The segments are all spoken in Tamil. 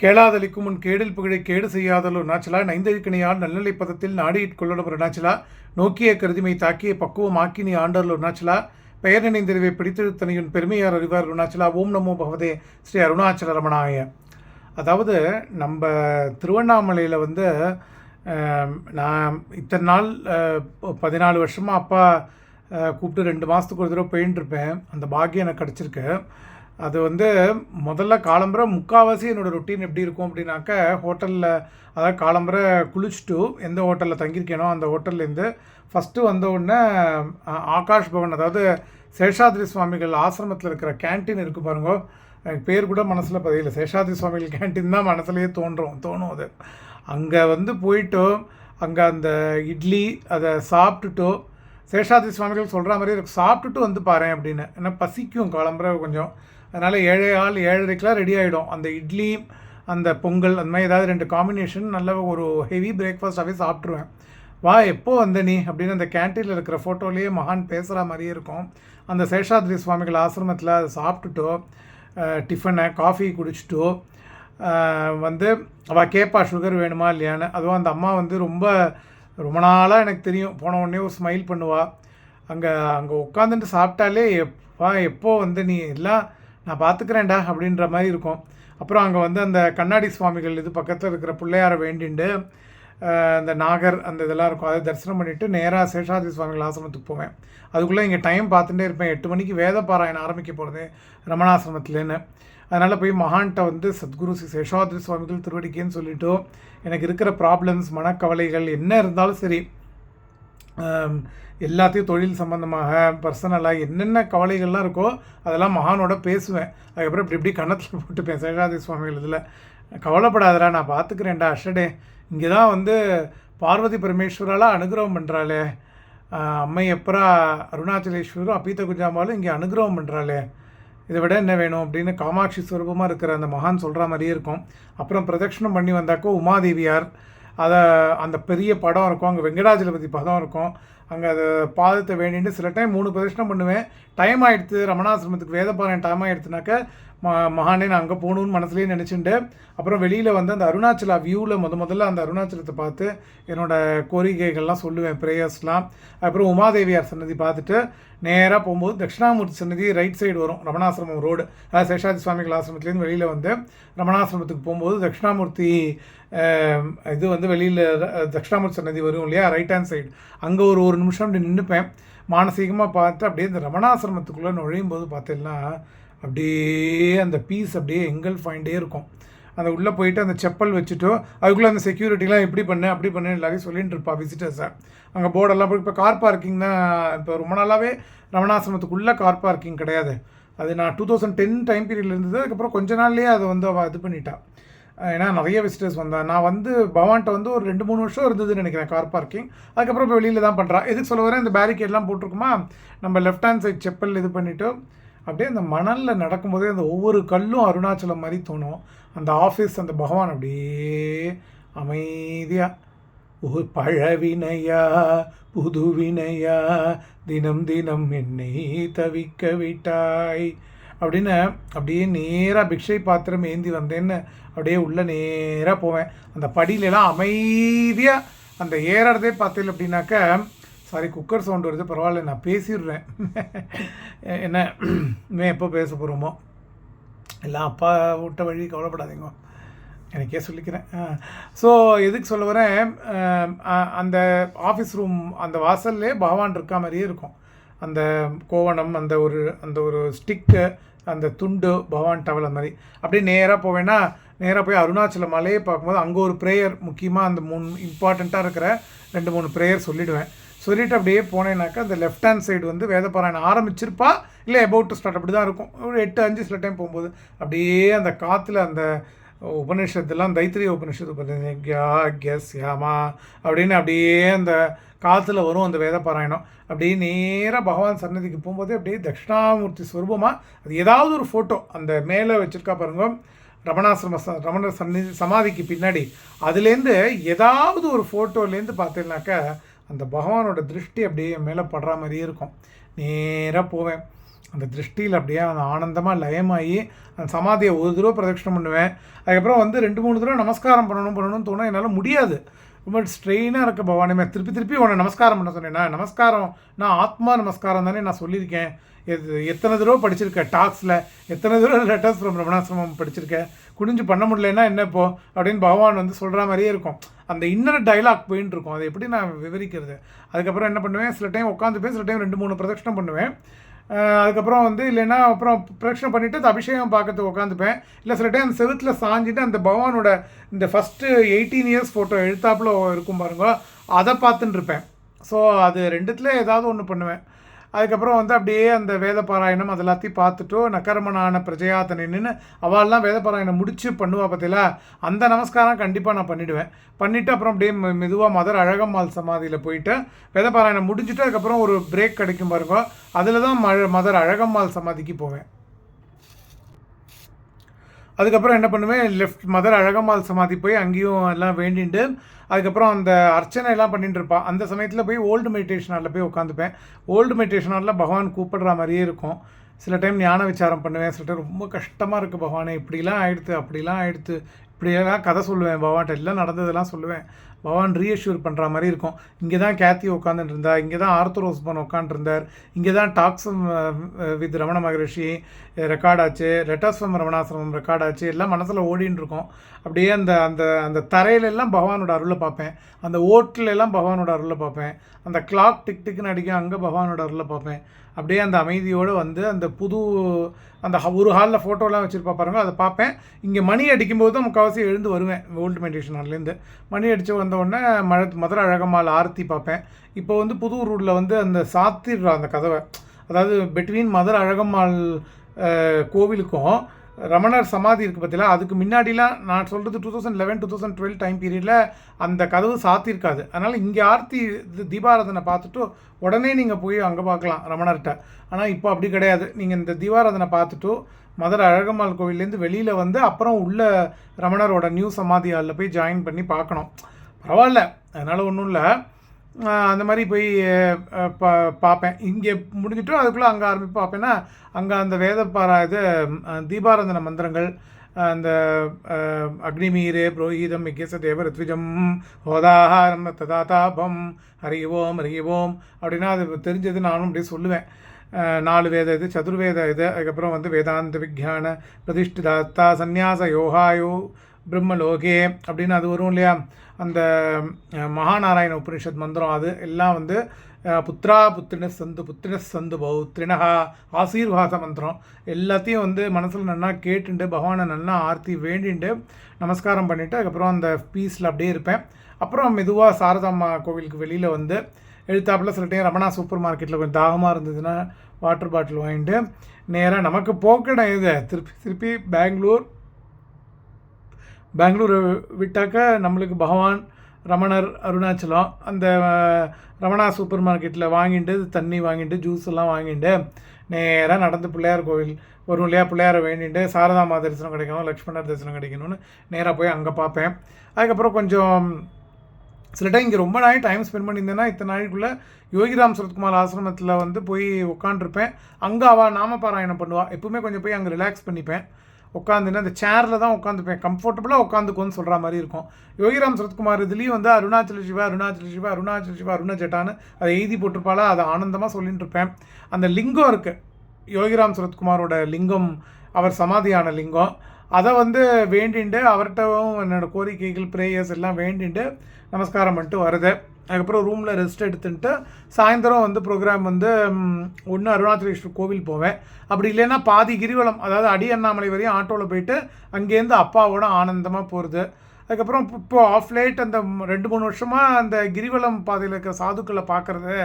கேளாதளிக்கும் உன் கேடில் புகழை கேடு செய்யாதலோ நாச்சலா. நைந்தழுக்கினையால் நல்நிலை பதத்தில் நாடியிற் கொள்ளடவர் நாச்சலா. நோக்கிய கருதிமை தாக்கிய பக்குவமாக்கி நீ ஆண்டர்லோ நாச்சலா. பெயர் நினைந்திருவை பிடித்தெழுத்தனையின் பெருமையார் அறிவார் அருணாச்சலா ஓம் நமோ பகவதே ஸ்ரீ அருணாச்சல ரமணாய அதாவது நம்ம திருவண்ணாமலையில் வந்து நான் இத்தனை நாள் பதினாலு வருஷமாக அப்பா கூப்பிட்டு ரெண்டு மாதத்துக்கு ஒரு தடவை போயின்னு இருப்பேன் அந்த பாக்கியம் எனக்கு கிடச்சிருக்கு. அது வந்து முதல்ல காலம்புரை முக்கால்வாசி என்னோடய ரொட்டீன் எப்படி இருக்கும் அப்படின்னாக்க ஹோட்டலில் அதாவது காலம்புரை குளிச்சுட்டு எந்த ஹோட்டலில் தங்கியிருக்கேனோ அந்த ஹோட்டல்லேருந்து ஃபஸ்ட்டு வந்த உடனே ஆகாஷ் பவன் அதாவது சேஷாத்ரி சுவாமிகள் ஆசிரமத்தில் இருக்கிற கேண்டீன் இருக்குது பாருங்க. எனக்கு பேர் கூட மனசில் பதியல. சேஷாத்ரி சுவாமிகள் கேன்டீன் தான் மனசுலேயே தோன்றும் தோணும் அது. அங்கே வந்து போயிட்டு அங்கே அந்த இட்லி அதை சாப்பிட்டுட்டோ சேஷாத்ரி சுவாமிகள் சொல்கிற மாதிரி சாப்பிட்டுட்டு வந்து பாரு அப்படின்னு. ஏன்னா பசிக்கும் கிளம்புற கொஞ்சம். அதனால் ஏழை ஆள் ஏழரைக்கெலாம் ரெடி ஆகிடும் அந்த இட்லி அந்த பொங்கல் அந்த மாதிரி ஏதாவது ரெண்டு காம்பினேஷன் நல்ல ஒரு ஹெவி பிரேக்ஃபாஸ்ட்டாகவே சாப்பிட்ருவேன் வா எப்போ வந்த நீ? அப்படின்னு அந்த கேன்டீனில் இருக்கிற ஃபோட்டோலேயே மகான் பேசுகிற மாதிரியே இருக்கும். அந்த சேஷாத்ரி சுவாமிகள் ஆசிரமத்தில் அதை சாப்பிட்டுட்டோ டிஃபனை காஃபி குடிச்சிட்டோ வந்து அவள் கேட்பா சுகர் வேணுமா இல்லையான்னு? அதுவும் அந்த அம்மா வந்து ரொம்ப ரொம்ப நாளாக எனக்கு தெரியும். போன உடனே ஒரு ஸ்மைல் பண்ணுவாள் அங்கே அங்கே உட்காந்துட்டு சாப்பிட்டாலே எப்பா எப்போ வந்து நீ? எல்லாம் நான் பார்த்துக்கிறேன்டா அப்படின்ற மாதிரி இருக்கும். அப்புறம் அங்கே வந்து அந்த கண்ணாடி சுவாமிகள் இது பக்கத்தில் இருக்கிற பிள்ளையாரை வேண்டிண்டு அந்த நாகர் அந்த இதெல்லாம் இருக்கும். அதை தரிசனம் பண்ணிவிட்டு நேராக சேஷாதி சுவாமிகள் ஆசிரமத்துக்கு போவேன். அதுக்குள்ளே இங்கே டைம் பார்த்துட்டே இருப்பேன். எட்டு மணிக்கு வேத பாராயணம் ஆரம்பிக்க போகிறது ரமணாசிரமத்துலேன்னு. அதனால் போய் மகான்கிட்ட வந்து சத்குரு ஸ்ரீ சேஷாத்ரி சுவாமிகள் திருவடிக்கேன்னு சொல்லிவிட்டு எனக்கு இருக்கிற ப்ராப்ளம்ஸ் மனக்கவலைகள் என்ன இருந்தாலும் சரி எல்லாத்தையும் தொழில் சம்பந்தமாக பர்சனலாக என்னென்ன கவலைகள்லாம் இருக்கோ அதெல்லாம் மகானோட பேசுவேன். அதுக்கப்புறம் இப்படி இப்படி கன்னத்தில் போட்டுப்பேன் சேஷாதி சுவாமிகள் இதில் கவலைப்படாதடா நான் பார்த்துக்கிறேன்டா அஷடே இங்கே தான் வந்து பார்வதி பரமேஸ்வரால் அனுகிரகம் பண்ணுறாளே அம்மை எப்பரா அருணாச்சலேஸ்வரரும் அப்பீத்த குஜாமாலும் இங்கே அனுகிரகம் பண்ணுறாளே இதை விட என்ன வேணும்? அப்படின்னு காமாட்சி ஸ்வரூபமாக இருக்கிற அந்த மகான் சொல்கிற மாதிரியே இருக்கும். அப்புறம் பிரதட்சணம் பண்ணி வந்தாக்கோ உமாதேவியார். அதை அந்த பெரிய படம் இருக்கும். அங்கே வெங்கடாஜலபதி படம் இருக்கும். அங்கே அது பாதத்தை வேண்டிட்டு சில டைம் மூணு பிரதட்சணம் பண்ணுவேன். டைம் ஆகிடுது ரமணாசிரமத்துக்கு வேதபாரன் டைம் ஆகிடுதுனாக்க மகானே நான் அங்கே போகணுன்னு மனசுலேயே நினச்சிட்டு அப்புறம் வெளியில் வந்து அந்த அருணாச்சலா வியூவில் முத முதல்ல அந்த அருணாச்சலத்தை பார்த்து என்னோடய கோரிக்கைகள்லாம் சொல்லுவேன் ப்ரேயர்ஸ்லாம் அப்புறம் உமாதேவியார் சன்னதி பார்த்துட்டு நேராக போகும்போது தட்சிணாமூர்த்தி சன்னதி ரைட் சைடு வரும் ரமணாசிரமம் ரோடு அதாவது சேஷாதி சுவாமிகள் ஆசிரமத்துலேருந்து வெளியில் வந்து ரமணாசிரமத்துக்கு போகும்போது தட்சிணாமூர்த்தி இது வந்து வெளியில் தட்சிணாமூர்த்தி சன்னதி வரும் இல்லையா ரைட் ஹேண்ட் சைடு அங்கே ஒரு ஒரு நிமிஷம் அப்படி நின்றுப்பேன் மானசீகமாக பார்த்து அப்படியே இந்த ரமணாசிரமத்துக்குள்ளே நுழையும் போது பார்த்தீங்கன்னா அப்படியே அந்த பீஸ் அப்படியே எங்கல் ஃபைண்டே இருக்கும். அந்த உள்ளே போயிட்டு அந்த செப்பல் வச்சுட்டோ அதுக்குள்ளே அந்த செக்யூரிட்டிலாம் எப்படி பண்ணு அப்படி பண்ணேன் எல்லாரையும் சொல்லிட்டு இருப்பா விசிட்டர்ஸை அங்கே போர்டெல்லாம் போய் இப்போ கார் பார்க்கிங் தான் இப்போ ரொம்ப நாளாகவே ரமணாசிரமத்துக்குள்ளே கார் பார்க்கிங் கிடையாது. அது நான் டூ தௌசண்ட் டென் டைம் பீரியட்ல இருந்தது அதுக்கப்புறம் கொஞ்ச நாள்லேயே அதை வந்து அவள் இது பண்ணிட்டா. ஏன்னா நிறைய விசிட்டர்ஸ் வந்தா. நான் வந்து பவான்ட்ட வந்து ஒரு ரெண்டு மூணு வருஷம் இருந்ததுன்னு நினைக்கிறேன் கார் பார்க்கிங் அதுக்கப்புறம் இப்போ வெளியில் தான் பண்ணுறான் எதுக்கு சொல்ல வரேன்? இந்த பேரிகேட்லாம் போட்டிருக்குமா? நம்ம லெஃப்ட் ஹேண்ட் சைட் செப்பல் இது பண்ணிவிட்டு அப்படியே அந்த மணலில் நடக்கும்போதே அந்த ஒவ்வொரு கல்லும் அருணாச்சலம் மாதிரி தோணும். அந்த ஆஃபீஸ் அந்த பகவான் அப்படியே அமைதியாக ஒரு பழவினையா புதுவினையா தினம் தினம் என்னை தவிக்க விட்டாய் அப்படின்னு அப்படியே நேராக பிக்ஷை பாத்திரம் ஏந்தி வந்தேன்னு அப்படியே உள்ளே நேராக போவேன். அந்த படியிலலாம் அமைதியாக அந்த ஏறதே பார்த்தீங்க அப்படின்னாக்க சாரி குக்கர் சவுண்ட் வருது பரவாயில்ல நான் பேசிடுறேன். என்ன இனிமே எப்போ பேச போகிறோமோ எல்லாம் அப்பா விட்ட வழி கவலைப்படாதீங்க. எனக்கே சொல்லிக்கிறேன். ஸோ எதுக்கு சொல்ல வரேன்? அந்த ஆஃபீஸ் ரூம் அந்த வாசல்லே பகவான் இருக்க மாதிரியே இருக்கும். அந்த கோவணம் அந்த ஒரு அந்த ஒரு ஸ்டிக்கு அந்த துண்டு பகவான் டவலை மாதிரி. அப்படியே நேராக போவேன்னா நேராக போய் அருணாச்சல மலையை பார்க்கும்போது அங்கே ஒரு ப்ரேயர் முக்கியமாக அந்த மூணு இம்பார்ட்டண்ட்டாக இருக்கிற ரெண்டு மூணு ப்ரேயர் சொல்லிவிடுவேன் சொல்லிவிட்டு அப்படியே போனேனாக்கா அந்த லெஃப்ட் ஹேண்ட் சைடு வந்து வேதப்பாராயணம் ஆரம்பிச்சிருப்பா? இல்லை அபவுட் டு ஸ்டார்ட் அப்படி தான் இருக்கும். ஒரு எட்டு அஞ்சு சில டைம் போகும்போது அப்படியே அந்த காற்றுல அந்த உபநிஷத்துலாம் தைத்திரிய உபநிஷத்து பார்த்தீங்கன்னா கெஸ் யாமா அப்படின்னு அப்படியே அந்த காற்றுல வரும் அந்த வேத பாராயணம் அப்படியே நேராக பகவான் சன்னதிக்கு போகும்போது அப்படியே தட்சிணாமூர்த்தி ஸ்வரூபமாக அது ஏதாவது ஒரு ஃபோட்டோ அந்த மேலே வச்சுருக்கா பாருங்க. ரமணாசிரம ரமண சன்னி சந்நிதி சமாதிக்கு பின்னாடி அதுலேருந்து ஏதாவது ஒரு ஃபோட்டோலேருந்து பார்த்தீங்கன்னாக்கா அந்த பகவானோட திருஷ்டி அப்படியே மேலே படுற மாதிரியே இருக்கும். நேராக போவேன். அந்த திருஷ்டியில் அப்படியே அந்த ஆனந்தமாக லயமாகி அந்த சமாதியை ஒரு தடவை பிரதட்சணம் பண்ணுவேன். அதுக்கப்புறம் வந்து ரெண்டு மூணு தடவை நமஸ்காரம் பண்ணணும் பண்ணணும்னு தோணும் என்னால் முடியாது. ரொம்ப ஸ்ட்ரெயினாக இருக்க பவானிமே திருப்பி திருப்பி உன்னை நமஸ்காரம் பண்ண சொன்னேன். நான் நமஸ்காரம் நான் ஆத்மா நமஸ்காரம் தானே நான் சொல்லியிருக்கேன். எது எத்தனை தடவை படிச்சிருக்கேன் டாக்ஸில் எத்தனை தடவை லெட்டர்ஸ் ஃப்ரம் ரமணாசிரமம் படிச்சிருக்கேன் குனிஞ்சு பண்ண முடியலன்னா என்ன இப்போ? அப்படின்னு பகவான் வந்து சொல்கிற மாதிரியே இருக்கும். அந்த இன்னர் டைலாக் போயின்னு இருக்கும். அதை எப்படி நான் விவரிக்கிறது? அதுக்கப்புறம் என்ன பண்ணுவேன்? சில டைம் உட்காந்து போய் சில டைம் ரெண்டு மூணு பிரதட்சணம் பண்ணுவேன். அதுக்கப்புறம் வந்து இல்லைன்னா அப்புறம் பிரச்சனை பண்ணிவிட்டு அது அபிஷேகம் பார்க்கறதுக்கு உட்காந்துப்பேன் இல்லை சில டைம் அந்த செவுத்தில் சாஞ்சிட்டு அந்த பகவானோட இந்த ஃபஸ்ட்டு எயிட்டீன் இயர்ஸ் ஃபோட்டோ எழுத்தாப்பில் இருக்கும் பாருங்க அதை பார்த்துட்டு இருப்பேன் ஸோ அது ரெண்டுத்துல ஏதாவது ஒன்று பண்ணுவேன். அதுக்கப்புறம் வந்து அப்படியே அந்த வேத பாராயணம் அது எல்லாத்தையும் பார்த்துட்டு நக்கரமனான பிரஜயாத்தனின்னு அவள்லாம் வேத பாராயணம் முடிச்சு பண்ணுவா பார்த்தீங்களா அந்த நமஸ்காரம் கண்டிப்பாக நான் பண்ணிவிடுவேன் பண்ணிவிட்டு அப்புறம் அப்படியே மெதுவாக மதர் அழகம்மாள் சமாதியில் போயிட்டு வேத பாராயணம் முடிஞ்சுட்டு அதுக்கப்புறம் ஒரு பிரேக் கிடைக்கும் பாருங்க. அதில் தான் மழ மதர் அழகம்மாள் சமாதிக்கு போவேன். அதுக்கப்புறம் என்ன பண்ணுவேன்? லெஃப்ட் மதர் அழகம்மாள் சமாதி போய் அங்கேயும் எல்லாம் வேண்டிட்டு அதுக்கப்புறம் அந்த அர்ச்சனை எல்லாம் பண்ணிட்டு இருப்பான் அந்த சமயத்தில் போய் ஓல்டு மெடிடேஷன் ஹாலில் போய் உட்காந்துப்பேன் ஓல்டு மெடிடேஷன் ஹாலில் பகவான் கூப்பிடுற மாதிரியே இருக்கும். சில டைம் ஞான விசாரம் பண்ணுவேன். சில டைம் ரொம்ப கஷ்டமாக இருக்குது பகவானே. இப்படிலாம் ஆயிடுத்து அப்படிலாம் ஆயிடுத்து. இப்படியெல்லாம் கதை சொல்லுவேன் பகவான்கிட்ட. எல்லாம் நடந்ததெல்லாம் சொல்லுவேன். பகவான் ரீஅஷ்யூர் பண்ணுற மாதிரி இருக்கும். இங்கே தான் கேத்தி உட்காந்துட்டு இருந்தா இங்கே தான் ஆர்த்தர் ஓஸ்மான் உட்காந்துருந்தார் இங்கே தான் talks with Ramana Maharshi record ஆச்சு ரெட்டாஸ்வம் ரமணாசிரமம் ரெக்கார்ட் ஆச்சு எல்லாம் மனசில் ஓடின்னு இருக்கும் அப்படியே அந்த அந்த அந்த தரையிலெல்லாம் பகவானோட அருளை பார்ப்பேன். அந்த ஓட்டிலெல்லாம் பகவானோட அருளை பார்ப்பேன். அந்த கிளாக் டிக் டிக்னு அடிக்க அங்கே பகவானோட அருளை பார்ப்பேன். அப்படியே அந்த அமைதியோடு வந்து அந்த புது அந்த ஒரு ஹாலில் ஃபோட்டோலாம் வச்சுருப்பா பாருங்க அதை பார்ப்பேன். இங்கே மணி அடிக்கும்போது தான் முக்கால்வாசி எழுந்து வருவேன் ஓல்டு மெடிடேஷன் ஹால்லேருந்து மணி அடித்து வந்த உடனே மழ மதுரை அழகம்மாள் ஆர்த்தி பார்ப்பேன். இப்போ வந்து புது ரூட்டில் வந்து அந்த சாத்திடுறா அந்த கதவை. அதாவது பெட்வீன் மதுரை அழகம்மாள் கோவிலுக்கும் ரமணர் சமாதி இருக்குது பார்த்தீங்களா அதுக்கு முன்னாடிலாம் நான் சொல்கிறது two thousand eleven two thousand twelve time பீரியடில் அந்த கதவு சாத்தியிருக்காது. அதனால் இங்கே ஆர்த்தி இது தீபாராதனை பார்த்துட்டு உடனே நீங்கள் போய் அங்கே பார்க்கலாம் ரமணர்கிட்ட. ஆனால் இப்போ அப்படி கிடையாது. நீங்கள் இந்த தீபாராதனை பார்த்துட்டு மதுரை அழகம்மாள் கோவில்லேருந்து வெளியில் வந்து அப்புறம் உள்ள ரமணரோட நியூ சமாதி ஹாலில் போய் ஜாயின் பண்ணி பார்க்கணும். பரவாயில்ல. அதனால் ஒன்றும் இல்லை. அந்த மாதிரி போய் பா பார்ப்பேன் இங்கே முடிஞ்சிட்டும் அதுக்குள்ளே அங்கே ஆரம்பி பார்ப்பேன்னா அங்கே அந்த வேத பாரா இது தீபாரந்தன மந்திரங்கள் அந்த அக்னிமீர் அக்னிமீரே புரோஹிதம் மிகேச தேவ ரித்விஜம் ஹோதாஹாரம் ததாதாபம் ஹரி ஓம் ஹரி ஓம் அப்படின்னா அது தெரிஞ்சது நானும் அப்படியே சொல்லுவேன். நாலு வேத இது சதுர்வேத இது அதுக்கப்புறம் வந்து வேதாந்த விஜான பிரதிஷ்டிதாத்தா சந்நியாச யோகாயோ பிரம்மலோகே அப்படின்னு அது வரும் இல்லையா? அந்த மகாநாராயண உபனிஷத் மந்திரம் அது எல்லாம் வந்து புத்ரா புத்திரின சந்து புத்தின சந்து பௌத்ரினஹா ஆசீர்வாத மந்திரம். எல்லாத்தையும் வந்து மனசில் நல்லா கேட்டுண்டு பகவானை நல்லா ஆர்த்தி வேண்டிண்டு நமஸ்காரம் பண்ணிவிட்டு அதுக்கப்புறம் அந்த பீஸில் அப்படியே இருப்பேன். அப்புறம் மெதுவாக சாரதாம்மா கோவிலுக்கு வெளியில் வந்து எழுத்தாப்பில் சில டைம் ரமணா சூப்பர் மார்க்கெட்டில் கொஞ்சம் தாகமாக இருந்ததுன்னா வாட்டர் பாட்டில் வாங்கிட்டு நேராக நமக்கு போக்கடம் இது. திருப்பி திருப்பி பெங்களூர் பெங்களூரை விட்டாக்க நம்மளுக்கு பகவான் ரமணர் அருணாச்சலம் அந்த ரமணா சூப்பர் மார்க்கெட்டில் வாங்கிட்டு தண்ணி வாங்கிட்டு ஜூஸ் எல்லாம் வாங்கிட்டு நேராக நடந்து பிள்ளையார் கோவில் வரும் இல்லையா? பிள்ளையாரை வேண்டிட்டு சாரதாமா தரிசனம் கிடைக்கணும் லக்ஷ்மணர் தரிசனம் கிடைக்கணும்னு நேராக போய் அங்கே பார்ப்பேன். அதுக்கப்புறம் கொஞ்சம் சில டைம் இங்கே ரொம்ப நாள் டைம் ஸ்பெண்ட் பண்ணியிருந்தேன்னா இத்தனை நாளைக்குள்ளே யோகிராம் சரத்குமார் ஆசிரமத்தில் வந்து போய் உட்காண்ட்ருப்பேன் அங்கே அவள் நாமபாராயணம் பண்ணுவாள் எப்பவுமே கொஞ்சம் போய் அங்கே ரிலாக்ஸ் பண்ணிப்பேன். உட்காந்துன்னு அந்த சேரில் தான் உட்காந்துப்பேன். கம்ஃபர்டபுளாக உட்காந்துக்கோன்னு சொல்கிற மாதிரி இருக்கும். யோகிராம் சரத்குமார் இதுலேயும் வந்து அருணாச்சல சிவா அருணாச்சல சிவா அருணாச்சல சிவா அருணாச்சட்டான்னு அதை எழுதி போட்டிருப்பாளா? அதை ஆனந்தமாக சொல்லிட்டு இருப்பேன். அந்த லிங்கம் இருக்குது யோகிராம் சரத்குமாரோட லிங்கம் அவர் சமாதியான லிங்கம். அதை வந்து வேண்டிண்டு அவர்கிட்டவும் என்னோடய கோரிக்கைகள் ப்ரேயர்ஸ் எல்லாம் வேண்டிண்டு நமஸ்காரம் பண்ணிட்டு வருது. அதுக்கப்புறம் ரூமில் ரெஸ்ட் எடுத்துட்டு சாயந்தரம் வந்து ப்ரோக்ராம் வந்து ஒன்று அருணாச்சலேஸ்வர் கோவில் போவேன். அப்படி இல்லைன்னா பாதி கிரிவலம் அதாவது அடி அண்ணாமலை வரையும் ஆட்டோவில் போயிட்டு அங்கேருந்து அப்பாவோட ஆனந்தமாக போகிறது அதுக்கப்புறம் இப்போ- ஆஃப் லைட் அந்த ரெண்டு மூணு வருஷமாக அந்த கிரிவலம் பாதையில் இருக்கிற சாதுக்களை பார்க்குறது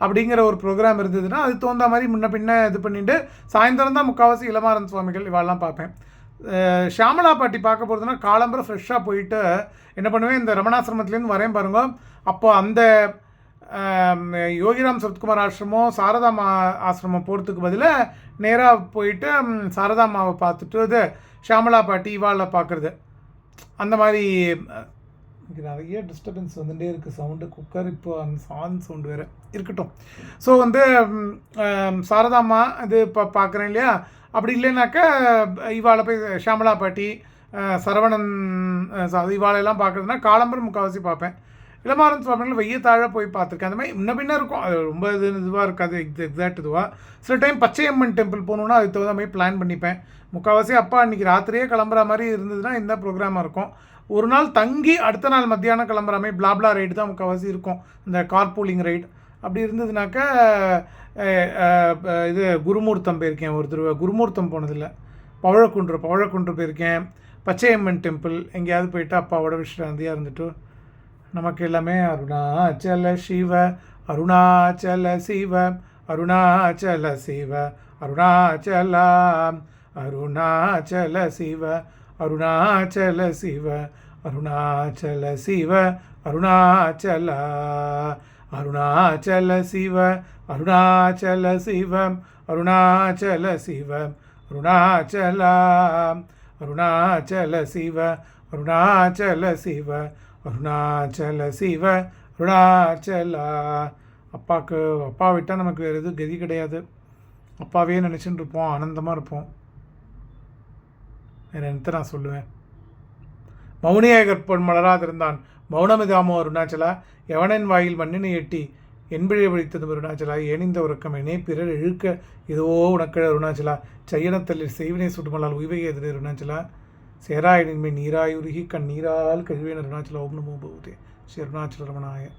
அப்படிங்கிற ஒரு ப்ரோக்ராம் இருந்ததுன்னா அது தோந்த மாதிரி முன்ன பின்ன இது பண்ணிட்டு சாயந்தரம் தான் முக்கால்வாசி இளமாறன் சுவாமிகள் இவெல்லாம் பார்ப்பேன். ஷியாமலா பாட்டி பார்க்க போகிறதுனா காலம்பரம் ஃப்ரெஷ்ஷாக போயிட்டு என்ன பண்ணுவேன் இந்த ரமணாசிரமத்துலேருந்து வரேன் பாருங்க. அப்போ அந்த யோகிராம் சரத்குமார் ஆசிரமம் சாரதாமா ஆசிரமம் போகிறதுக்கு பதிலாக நேராக போயிட்டு சாரதா சாரதாமாவை பார்த்துட்டு இது ஷியாமலா பாட்டி இவாளை பார்க்குறது. அந்த மாதிரி நிறைய டிஸ்டர்பன்ஸ் வந்துகிட்டே இருக்குது சவுண்டு குக்கர் இப்போ அந்த சான் சவுண்டு வேறு. இருக்கட்டும். ஸோ வந்து ம், சாரதாம்மா இது இப்போ பார்க்குறேன் இல்லையா? அப்படி இல்லைனாக்கா இவாளை போய் ஷாமலா பாட்டி சரவணன் இவாளையெல்லாம் இவாளெல்லாம் பார்க்குறதுனா காலம்பரம் முக்கால்வாசி பார்ப்பேன். இளமாறன் சுவாமிகள் வெய்ய தாழ போய் பார்த்துருக்கேன். அந்த மாதிரி முன்ன பின்ன இருக்கும். அது ரொம்ப இது இதுவாக இருக்காது எக்ஸ எக்ஸாக்ட் இதுவாக சில டைம் பச்சையம்மன் டெம்பிள் போகணுன்னா அதுக்கு தகுந்த மாதிரி பிளான் பண்ணிப்பேன். முக்கால்வாசி அப்பா அன்றைக்கி ராத்திரியே கிளம்புற மாதிரி இருந்ததுன்னா இந்த ப்ரோக்ராமாக இருக்கும். ஒரு நாள் தங்கி அடுத்த நாள் மத்தியானம் கிளம்புற மாதிரி பிளாப்ளா ரைடு தான் முக்கால்வாசி இருக்கும். இந்த கார்பூலிங் ரைடு அப்படி இருந்ததுனாக்கா இது குருமூர்த்தம் போயிருக்கேன் ஒரு தடவை. குருமூர்த்தம் போனதில்லை. பவழக்குன்று பவழக்குன்று போயிருக்கேன். பச்சையம்மன் டெம்பிள் எங்கேயாவது போயிட்டு அப்பாவோட விஷ்ராந்தியாக இருந்துட்டு நமக்கு எல்லாமே அருணாச்சல சிவ அருணாச்சல சிவ அருணாச்சல சிவ அருணாச்சல அருணாச்சல சிவ அருணாச்சல சிவ அருணாச்சல சிவ அருணாச்சல அருணாச்சல சிவ அருணாச்சல சிவம் அருணாச்சல சிவம் அருணாச்சல அருணாச்சல சிவ அருணாச்சல சிவ அருணாச்சல சிவ அருணாச்சலா. அப்பாவுக்கு அப்பா விட்டால் நமக்கு வேறு எதுவும் கதி கிடையாது. அப்பாவே நினச்சின்னு இருப்போம் ஆனந்தமாக இருப்போம். வேறு என்னத்தை நான் சொல்லுவேன்? மௌனியாக கற்பன் மலராதிருந்தான். மௌனமிதாமோ அருணாச்சலா. எவனின் வாயில் மண்ணினை எட்டி என்பிழை வழித்ததும் அருணாச்சலா. ஏனிந்த உறக்கம் என்னே பிறர் இழுக்க. இதுவோ உனக்கிழ அருணாச்சலா. செய்யனத்தல்லில் செய்வினை சுடுமலால் உய்வை எதிரே அருணாச்சலா. சேராயனின்மை நீராயுருகி கண்ணீரால் கழுவேன் அருணாச்சலா. ஓம் நமோ பகவதே. ஸ்ரீ அருணாச்சல ரமணாய.